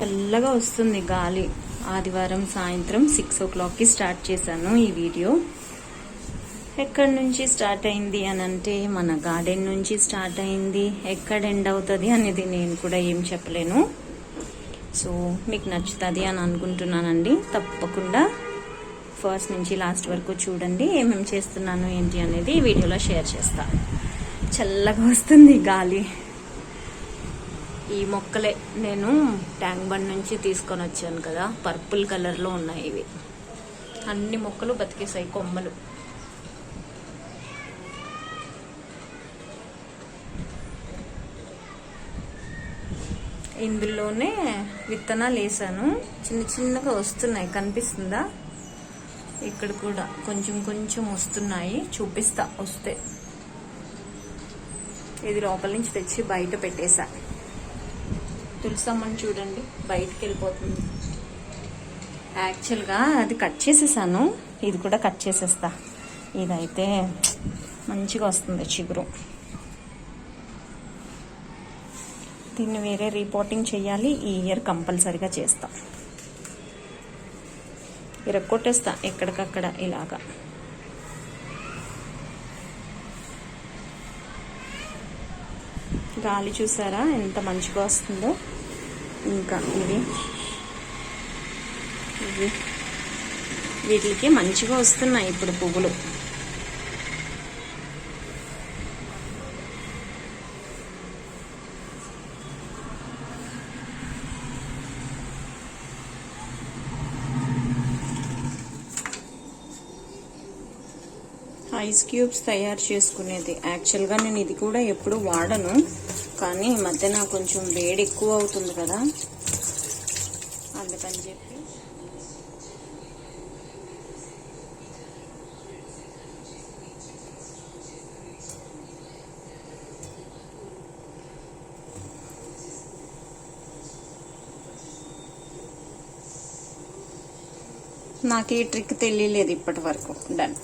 చల్లగా వస్తుంది గాలి. ఆదివారం సాయంత్రం సిక్స్ ఓ క్లాక్కి స్టార్ట్ చేశాను ఈ వీడియో. ఎక్కడి నుంచి స్టార్ట్ అయింది అని అంటే మన గార్డెన్ నుంచి స్టార్ట్ అయింది. ఎక్కడ ఎండ్ అవుతుంది అనేది నేను కూడా ఏం చెప్పలేను. సో మీకు నచ్చుతుంది అని అనుకుంటున్నానండి. తప్పకుండా ఫస్ట్ నుంచి లాస్ట్ వరకు చూడండి ఏమేమి చేస్తున్నాను ఏంటి అనేది వీడియోలో షేర్ చేస్తాను చల్లగా వస్తుంది గాలి. ఈ మొక్కలే నేను ట్యాంక్ బండ్ నుంచి తీసుకొని వచ్చాను కదా పర్పుల్ కలర్లో ఉన్నాయి ఇవి. అన్ని మొక్కలు బతికేసాయి కొమ్మలు. ఇందులోనే విత్తనాలు వేసాను. చిన్న చిన్నగా వస్తున్నాయి కనిపిస్తుందా? ఇక్కడ కూడా కొంచెం కొంచెం వస్తున్నాయి చూపిస్తా వస్తే. ఇది లోపల నుంచి తెచ్చి బయట పెట్టేశా తులసమ్మని చూడండి బయటికి వెళ్ళిపోతుంది యాక్చువల్గా అది కట్ చేసేసాను ఇది కూడా కట్ చేసేస్తా. ఇదైతే మంచిగా వస్తుంది చిగురు. దీన్ని వేరే రిపోర్టింగ్ చేయాలి ఈ ఇయర్ కంపల్సరిగా చేస్తా. ఇరక్కొట్టేస్తా ఎక్కడికక్కడ ఇలాగా. గాలి చూసారా? ఎంత మంచిగా వస్తుందో. ఇంకా ఇవి. ఇవి. వీటికి మంచిగా వస్తున్నాయి ఇప్పుడు పువ్వులు. ఐస్ క్యూబ్స్ తయారు చేసుకునేది. యాక్చువల్గా నేను ఇది కూడా ఎప్పుడు వాడను. కానీ ఈ మధ్య నాకు కొంచెం వేడి ఎక్కువ అవుతుంది కదా. అందుకని చెప్పి. నాకు ఈ ట్రిక్ తెలియలేదు ఇప్పటి వరకు. డన్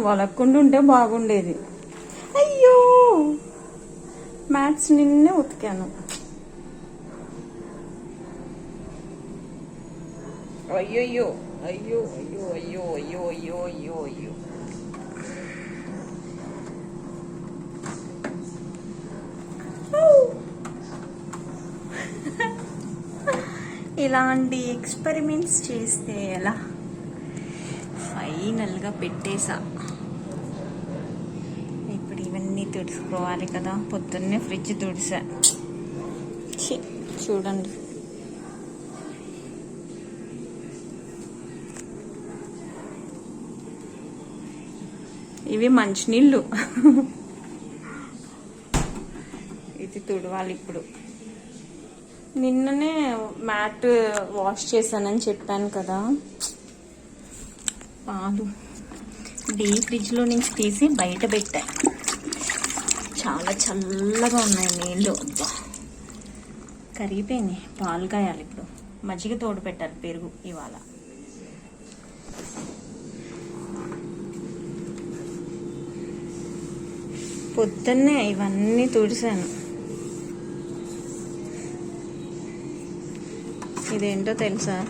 వలక్కుండా ఉంటే బాగుండేది. అయ్యో! మ్యాథ్స్ నిన్నే ఉతికాను. అయ్యయ్యో! అయ్యో! అయ్యో! అయ్యో! అయ్యో! అయ్యో! అయ్యో! అయ్యో! ఇలాంటి ఎక్స్పెరిమెంట్స్ చేస్తే ఎలా? ఫైనల్గా పెట్టేసా ఇప్పుడు తుడుచుకోవాలి కదా. పొద్దున్నే ఫ్రిడ్జ్ తుడిసా. చూడండి. ఇవి మంచినీళ్ళు. ఇది తుడవాలి ఇప్పుడు. నిన్ననే మ్యాట్ వాష్ చేశానని చెప్పాను కదా. పాలు. డీ ఫ్రిడ్జ్లో నుంచి తీసి బయట పెట్టా. చాలా చల్లగా ఉన్నాయి నీళ్ళు అబ్బా. కరిగిపోయినాయి. పాలు కాయాలి ఇప్పుడు. మజ్జిగ తోడు పెట్టాలి పెరుగు ఇవాళ. పొద్దున్నే ఇవన్నీ తుడిసాను ఇదేంటో తెలుసా?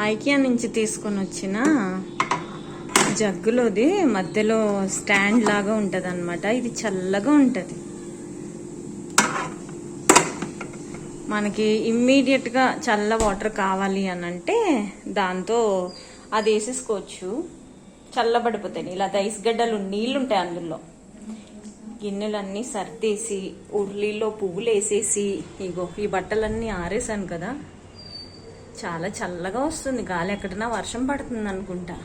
ఐకియా నుంచి తీసుకొని వచ్చిన జగ్గులోది మధ్యలో స్టాండ్ లాగా ఉంటుంది అనమాట ఇది చల్లగా ఉంటుంది. మనకి ఇమ్మీడియట్గా చల్ల వాటర్ కావాలి అని అంటే దాంతో అది వేసేసుకోవచ్చు. చల్లబడిపోతాయి ఇలా ఐస్ గడ్డలు నీళ్ళు ఉంటాయి అందులో. గిన్నెలన్నీ సర్దేసి ఉర్లీలో పువ్వులు వేసేసి ఇగో ఈ బట్టలన్నీ ఆరేసాను కదా. చాలా చల్లగా వస్తుంది. గాలి ఎక్కడన్నా వర్షం పడుతుంది అనుకుంటా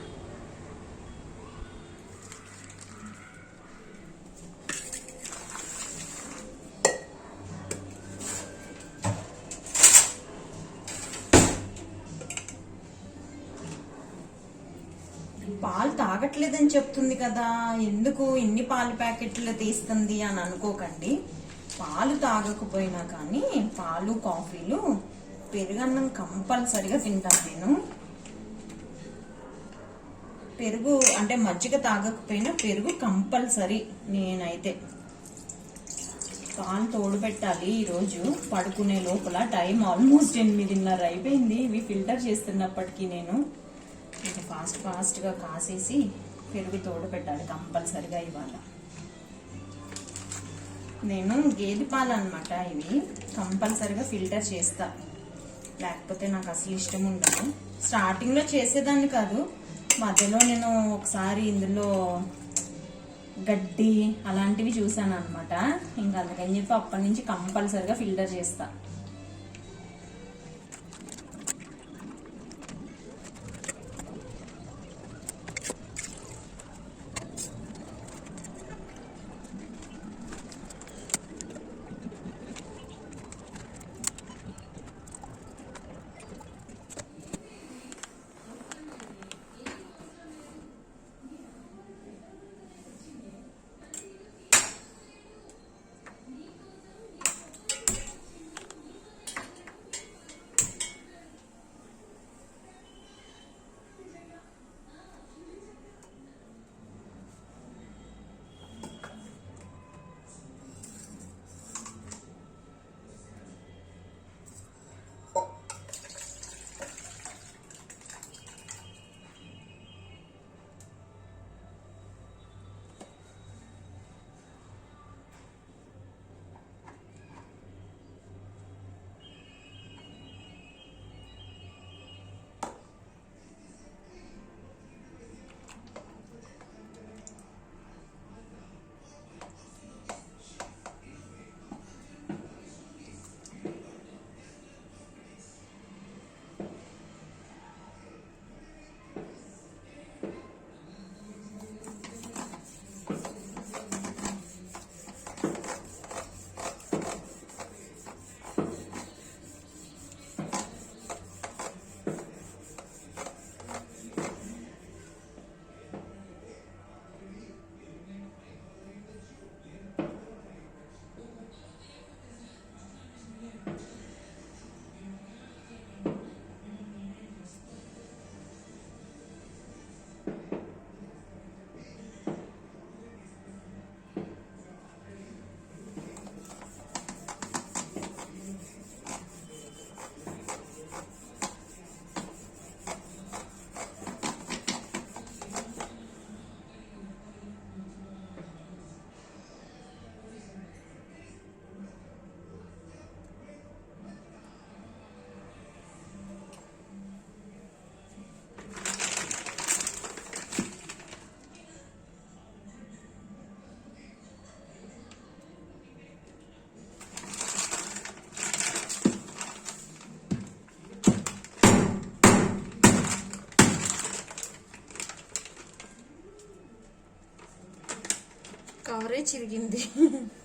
పాలు తాగట్లేదని చెప్తుంది కదా. ఎందుకు ఇన్ని పాలు ప్యాకెట్లు తీస్తుంది అని అనుకోకండి. పాలు తాగకపోయినా కానీ పాలు కాఫీలు పెరుగన్నం కంపల్సరిగా తింటాను నేను. పెరుగు అంటే మజ్జిగ తాగకపోయినా పెరుగు కంపల్సరీ నేనైతే. పాలు తోడు పెట్టాలి ఈరోజు. పడుకునే లోపల టైం ఆల్మోస్ట్ ఎనిమిదిన్నర అయిపోయింది. ఇవి ఫిల్టర్ చేస్తున్నప్పటికీ నేను. ఇది ఫాస్ట్ ఫాస్ట్గా కాసేసి పెరుగు తోడు పెట్టాలి కంపల్సరిగా ఇవాళ. నేను గేదె పాలు అనమాట ఇవి. కంపల్సరిగా ఫిల్టర్ చేస్తా. లేకపోతే నాకు అసలు ఇష్టం ఉండదు. స్టార్టింగ్లో చేసేదాన్ని కాదు. మధ్యలో నేను ఒకసారి ఇందులో గడ్డి అలాంటివి చూసాను అనమాట ఇంకా అందుకని చెప్పి అప్పటి నుంచి కంపల్సరిగా ఫిల్టర్ చేస్తాను çirgindi.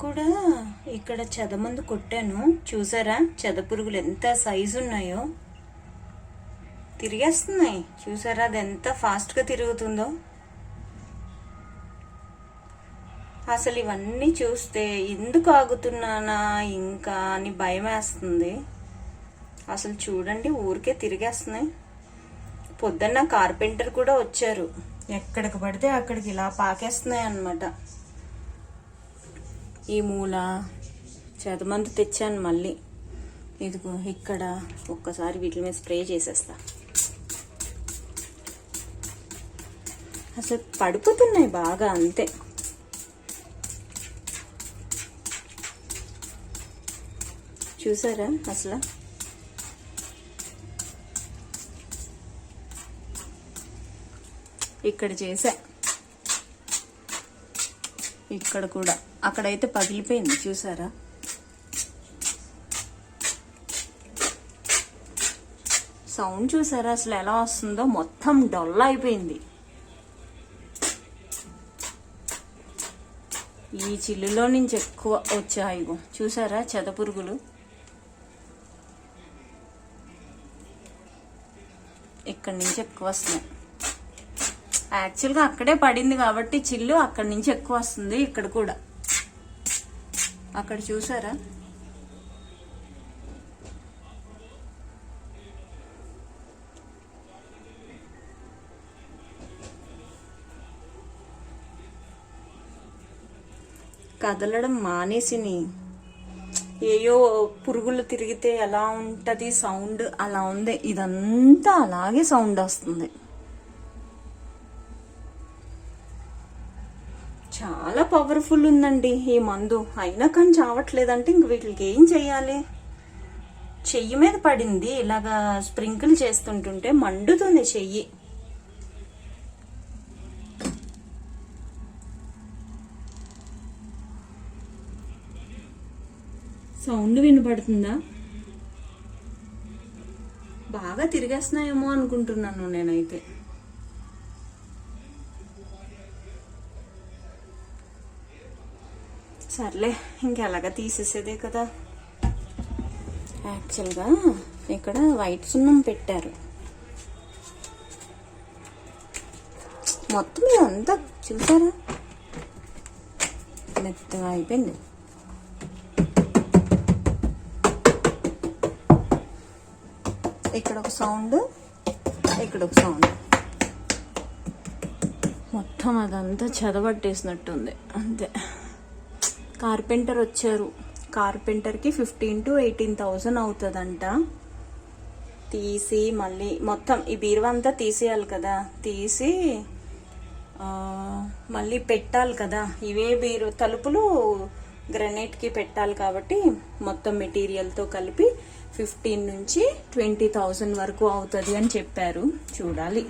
కూడా ఇక్కడ చెదమందు కొట్టాను. చూసారా? చెద పురుగులు ఎంత సైజు ఉన్నాయో. తిరిగేస్తున్నాయి. చూసారా? అది ఎంత ఫాస్ట్గా తిరుగుతుందో. అసలు ఇవన్నీ చూస్తే ఎందుకు ఆగుతున్నానా? ఇంకా అని భయం వేస్తుంది. అసలు చూడండి ఊరికే తిరిగేస్తున్నాయి. పొద్దున్న కార్పెంటర్ కూడా వచ్చారు. ఎక్కడికి పడితే అక్కడికి ఇలా పాకేస్తున్నాయి అన్నమాట. ఈ మూల చెదమందు తెచ్చాను మళ్ళీ. ఇదిగో ఇక్కడ ఒక్కసారి వీటి మీద స్ప్రే చేసేస్తా. అసలు పడిపోతున్నాయి బాగా అంతే. చూసారా అసలు? ఇక్కడ చేసా. ఇక్కడ కూడా. అక్కడైతే పగిలిపోయింది చూసారా? సౌండ్ చూసారా? అసలు ఎలా వస్తుందో? మొత్తం డొల్ల అయిపోయింది. ఈ చిల్లులో నుంచి ఎక్కువ వచ్చాయి చూసారా చెదపురుగులు? ఇక్కడి నుంచి ఎక్కువ వస్తున్నాయి. యాక్చువల్గా అక్కడే పడింది కాబట్టి చిల్లు అక్కడి నుంచి ఎక్కువ వస్తుంది ఇక్కడ కూడా. అక్కడ చూసారా? కదలడం మానేసిని ఏయో పురుగులు తిరిగితే ఎలా ఉంటుంది సౌండ్? అలా ఉంది. ఇదంతా అలాగే సౌండ్ వస్తుంది. చాలా పవర్ఫుల్ ఉందండి ఈ మందు. అయినా కానీ చావట్లేదంటే ఇంక వీటికి ఏం చేయాలి? చెయ్యి మీద పడింది. ఇలాగా స్ప్రింకిల్ చేస్తుంటుంటే మండుతుంది చెయ్యి. సౌండ్ వినపడుతుందా? బాగా తిరిగేస్తున్నాయేమో అనుకుంటున్నాను నేనైతే. సర్లే ఇంకెలాగా తీసేసేదే కదా. యాక్చువల్గా ఇక్కడ వైట్ సున్నం పెట్టారు. మొత్తం ఇదంతా చూసారా? మెత్తగా అయిపోయింది. ఇక్కడ ఒక సౌండ్ ఇక్కడ ఒక సౌండ్ మొత్తం అదంతా చదవట్టేసినట్టుంది అంతే. కార్పెంటర్ వచ్చారు. కార్పెంటర్కి ఫిఫ్టీన్ టు ఎయిటీన్ థౌజండ్ అవుతుందంట. తీసి మళ్ళీ మొత్తం ఈ బీరువా అంతా తీసేయాలి కదా. తీసి మళ్ళీ పెట్టాలి కదా. ఇవే బీరు తలుపులు గ్రనైట్కి పెట్టాలి కాబట్టి మొత్తం మెటీరియల్తో కలిపి ఫిఫ్టీన్ నుంచి ట్వంటీ థౌజండ్ వరకు అవుతుంది అని చెప్పారు. చూడాలి.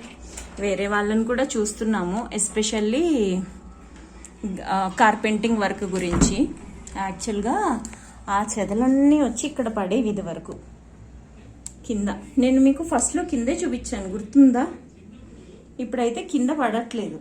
వేరే వాళ్ళని కూడా చూస్తున్నాము. ఎస్పెషల్లీ కార్పెంటింగ్ వర్క్ గురించి. యాక్చువల్గా ఆ చెదలన్నీ వచ్చి ఇక్కడ పడేవి ఇది వరకు. కింద. నేను మీకు ఫస్ట్లో కిందే చూపించాను. గుర్తుందా? ఇప్పుడైతే కింద పడట్లేదు.